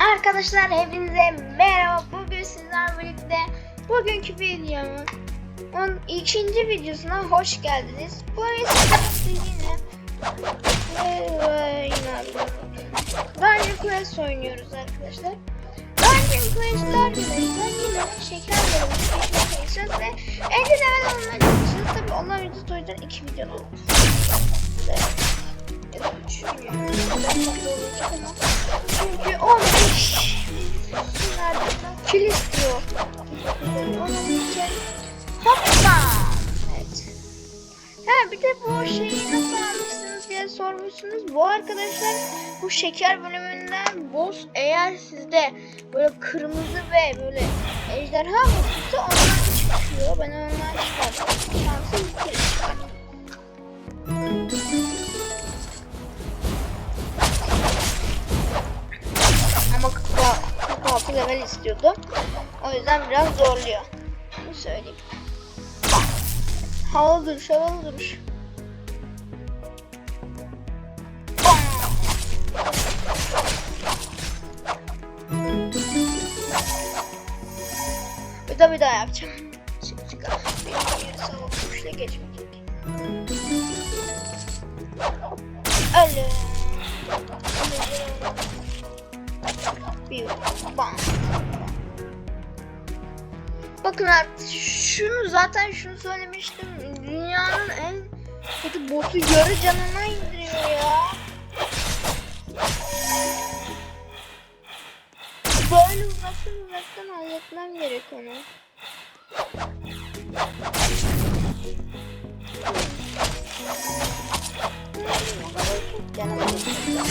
Arkadaşlar hepinize merhaba. Bugün sizlerle birlikte bugünkü videomun onun ikinci videosuna hoş geldiniz. Bu yine Dungeon Quest oynuyoruz arkadaşlar. Dungeon Quest arkadaşlar yine şeker geçmeye çalışacağız ve 50 level olmaya çalışacağız. Tabi onlar yüzü toydan 2 video oldu. Ya da 3 bilmiyorum. Sormuşsunuz. Bu arkadaşlar bu şeker bölümünden boss eğer sizde böyle kırmızı ve böyle ejderha olursa ondan çıkıyor. Ben ondan çıkarttım. Şansı. Ama 46 level istiyordu. O yüzden biraz zorluyor. Bunu söyleyeyim. Havalı duruş, havalı duruş. Yapacağım. Bir bam. Bakın artık şunu zaten şunu söylemiştim. Dünyanın en kötü boss'u yarı canına indiriyor ya. Uzaktan uzaktan halletmem gerek onu. Çok canım acıyor.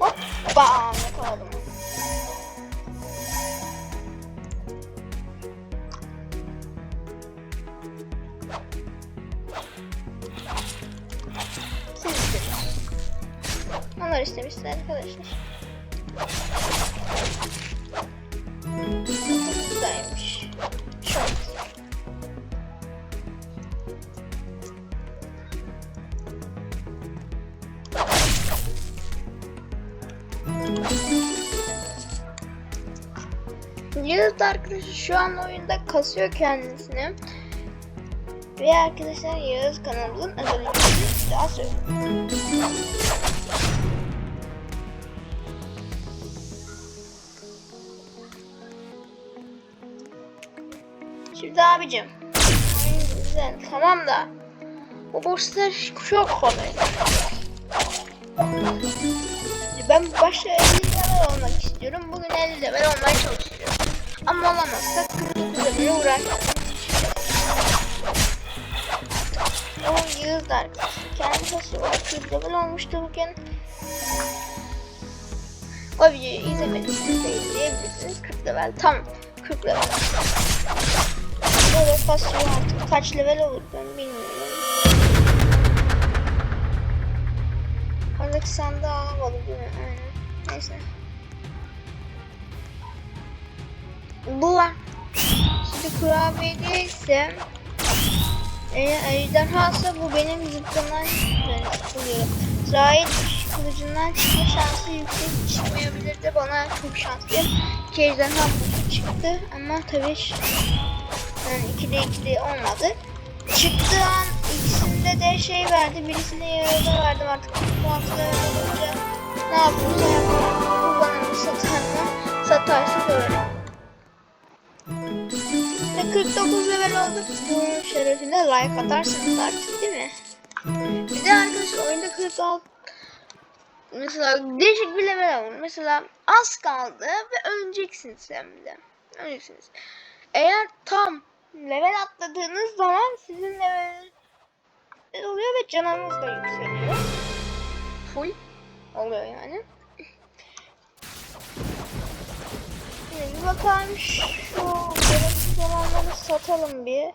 Hop bam yakaladım. İstemişler arkadaşlar. Buradaymış. Şort. Yağız da arkadaşlar şu an oyunda kasıyor kendisini. Ve arkadaşlar Yağız kanalımızın özel videosu daha söyleyeyim. Abicim. Güzel tamam da. Bu bosslar çok kolay. Ben başta 50 level olmak istiyorum. Bugün 50 level olmaya çalışıyorum. Ama olamazsak 49 level'e uğraşacağım. O Yağız da arkadaşlar. Kendisi o 40 level olmuştu bugün. O videoyu izlemediyseniz de izleyebilirsiniz. 40 level tam 40 level. Böyle kasıyor artık. Kaç level olur ben bilmiyorum. Oradaki sandığı havalı değil mi? Aynen. Neyse. Bu. Şimdi kurabiye değilse eğer ejderhası bu benim zıplanan oluyor. Zahid kılıcından çıkma şansı yüksek çıkmayabilirdi. Bana çok şanslı. İki ejderha çıktı ama tabii yani 2'de 2'de olmadı. Çıktığı an ikisinde de şey verdi. Birisine yarıda verdim artık. Bu hafta ne yapıyorsa yapar. Kullanır mı satar mı? Satarsa böyle. Ve 49 level olduk. Bunun şerefine like atarsınız artık değil mi? Bir de arkadaşlar oyunda 46 Mesela değişik bir level olur. Mesela az kaldı ve öleceksiniz hem de. Öleceksiniz. Eğer tam level atladığınız zaman sizin level oluyor ve canınız da yükseliyor. Full oluyor yani. Şimdi bakalım şu gereksiz olanları satalım bir.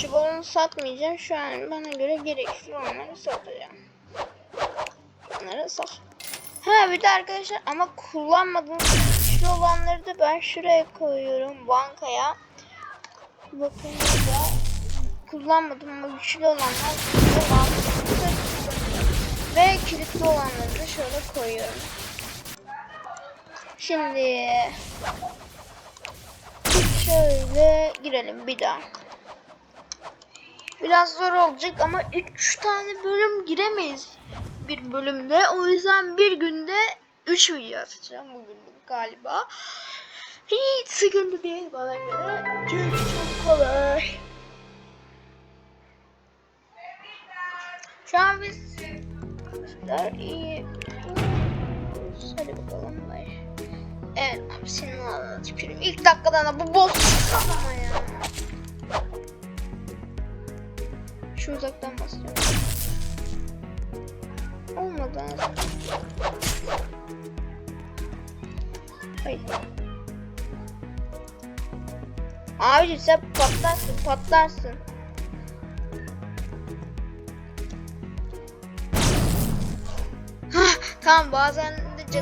Şu balonu satmayacağım. Şu an bana göre gereksiz olanları satacağım. Bunları sat. Ha bir de arkadaşlar ama kullanmadığım güçlü olanları da ben şuraya koyuyorum bankaya. Bakın burada kullanmadım ama güçlü olanlar var. Ve kilit gerekli olanları da şöyle koyuyorum. Şimdi şöyle girelim bir daha. Biraz zor olacak ama 3 tane bölüm giremeyiz bir bölümde. O yüzden bir günde 3 video atacağım bugün galiba. Hiç sıkıntı değil bana göre. Çünkü kolay. Şu an biz kadar iyi. Hadi bakalım. Evet abi senin ağzına tüküreyim. İlk dakikadan da bu boss ama ya. Şu uzaktan basıyorum. Olmadı. Hayır. Abi sen patlarsın patlarsın. Hah, tamam bazen de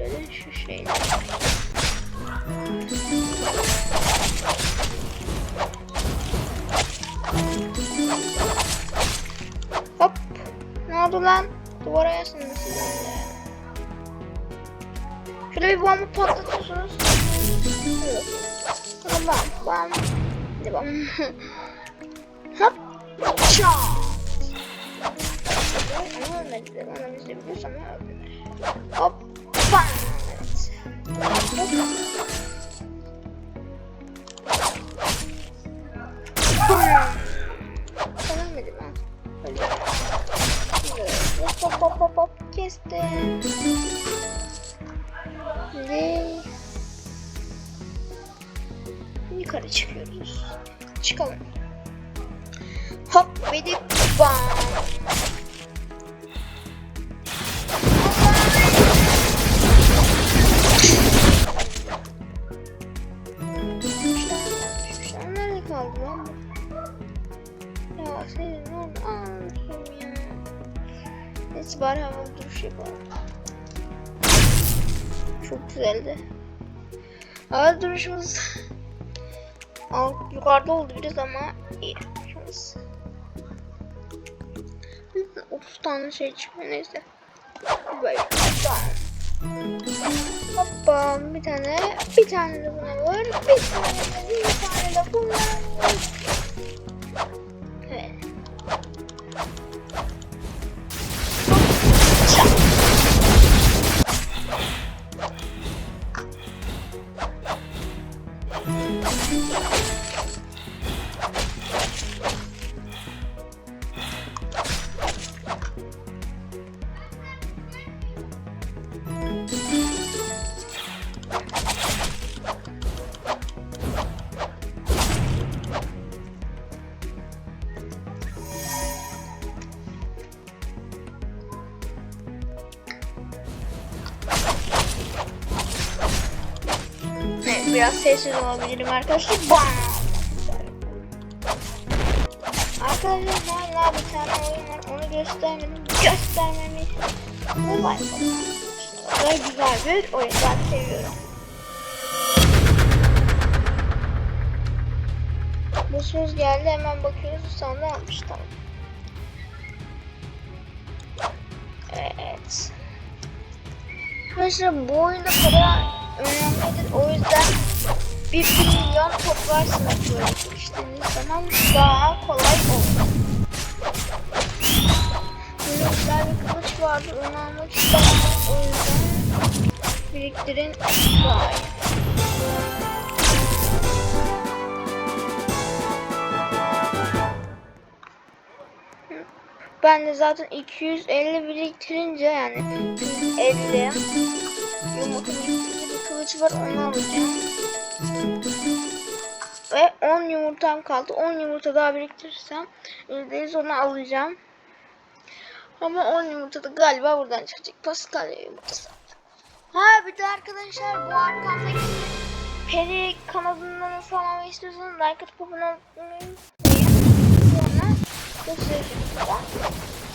öyle şu şeyler. Hop. Ne oldu lan? Duvara yaslandı sizin Şöyle bir bomba patlatıyorsunuz. Evet. Sonra bam bam. Hadi bam. Hop. Çat. Ama ölmediler. Ona biz de biliyoruz ama öldüler. Hop. Bam. Evet. Hop. Bam. Ben ölmedim ha. Öldüm. Hop hop hop hop hop. Kestim. Ve yukarı çıkıyoruz. Çıkalım. Hop ve de bam. Neyse bari hemen duruş yapalım. Çok güzeldi. Hava duruşumuz yukarıda oldu biraz ama iyi duruşumuz. 30 tane şey çıkıyor neyse. Böyle. Hoppa bir tane bir tane de buna var. Bir tane de bir tane de buna var. Biraz sessiz olabilirim arkadaşlar. Bam! Arkadaşlar hala bir tane oyun var. Onu göstermedim. Göstermemiş. Bu var. Ve güzel bir oyun. Ben seviyorum. Boss'umuz geldi. Hemen bakıyoruz. Sonra almış. Tamam. Evet. Arkadaşlar bu oyunda para önemlidir. O yüzden bir milyon toplarsınız böyle geçtiğiniz zaman daha kolay olur. Böyle güzel bir kılıç vardı. Onu almak istedim. O yüzden biriktirin. Vay. Ben de zaten 250 biriktirince yani 250 yumurta kılıç var onu alacağım. Ve 10 yumurtam kaldı. 10 yumurta daha biriktirirsem %100 onu alacağım. Ama 10 yumurta da galiba buradan çıkacak. Paskalya yumurtası. Ha bir de arkadaşlar bu arkamdaki peri kanadından nasıl almamı istiyorsanız like atıp abone olmayı Sonra göstereceğim size.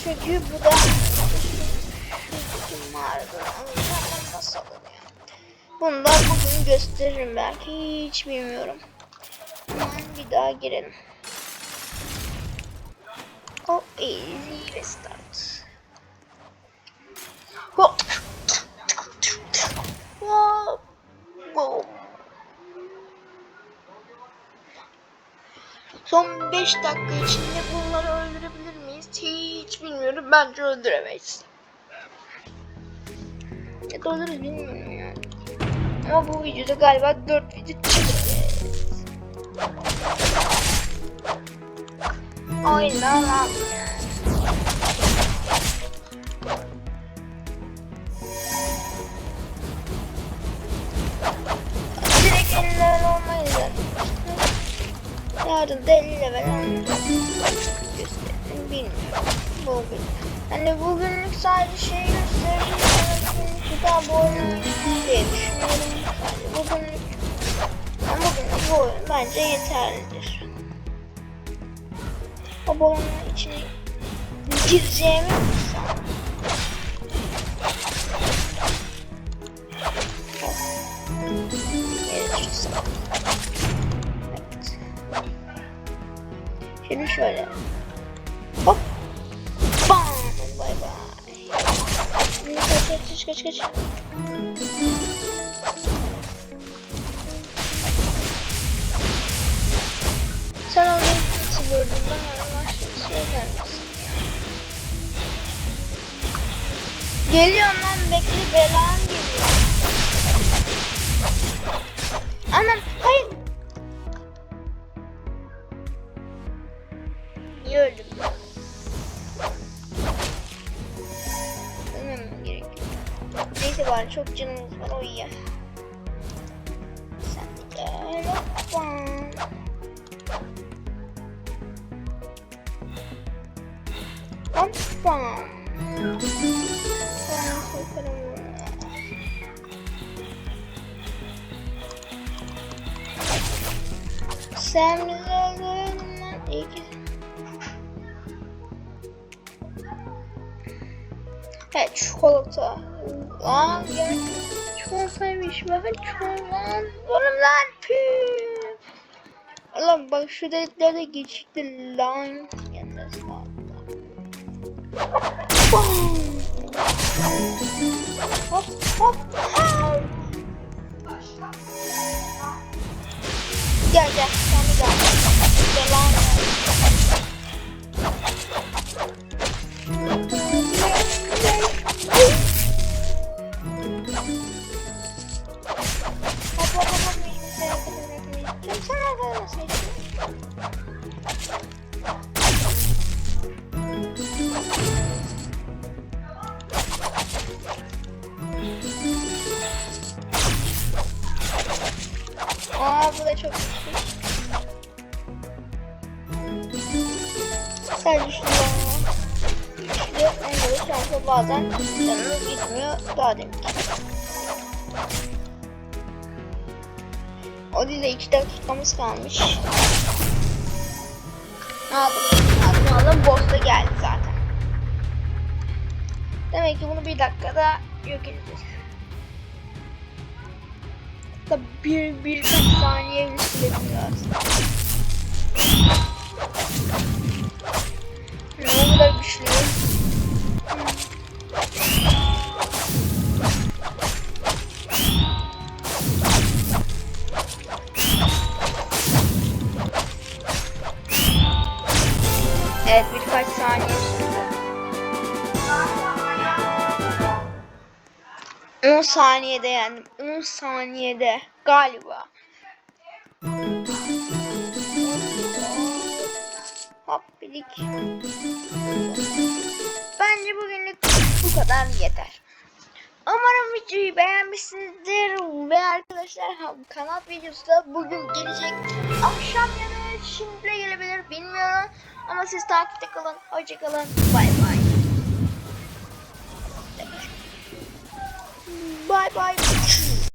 Çünkü bu da şu mağaradan alacağım nasıl alınıyor. Bunu da bugün gösteririm belki hiç bilmiyorum. Hemen bir daha girelim. Oh, easy restart. Hop. Hop. Hop. Son 5 dakika içinde bunları öldürebilir miyiz? Hiç bilmiyorum. Bence öldüremeyiz. Ya da öldürürüz bilmiyorum yani. Ama bu videoda galiba 4 video çekeceğiz. Aldım yani. Direkt 50 level olmayı Yarın da 50 level gösterelim bilmiyorum. Bugün. Hani bugünlük sadece şey göstereyim. Daha bu oyunu diye düşünüyorum. Ama bugünlük bu oyun bence yeterlidir. Balonun içine gireceğimi. Evet. Şimdi şöyle. Kaç kaç. Sen onu nasıl gördün? Bana başka söyler misin? Geliyorum lan bekle belan geliyor. Anam hayır. Sokarım. Sen bizi öldürüyordun lan. İyi ki. Evet çikolata. Aa gel. Çikolataymış ben çikolata. Oğlum lan püf. Ulan bak şu deliklerde geçikti lan. Gelmez lan. Bam. Hop hop hop. Gel gel sen bir gel. Gel lan. Sadece şunu güçlü onları şansa bazen canımız gitmiyor daha demek. O de 2 dakikamız kalmış. Aldım, aldım, aldım. Boss da geldi zaten. Demek ki bunu bir dakikada yok edeceğiz. Hatta bir birkaç saniye bile sürebiliyor aslında. Saniyede yendim. 10 saniyede galiba. Hop bilik. Bence bugünlük bu kadar yeter. Umarım videoyu beğenmişsinizdir ve arkadaşlar ha, kanal videosu da bugün gelecek. Akşam ya da şimdi gelebilir bilmiyorum. Ama siz takipte kalın. Hoşçakalın. Bay bay. Bye bye.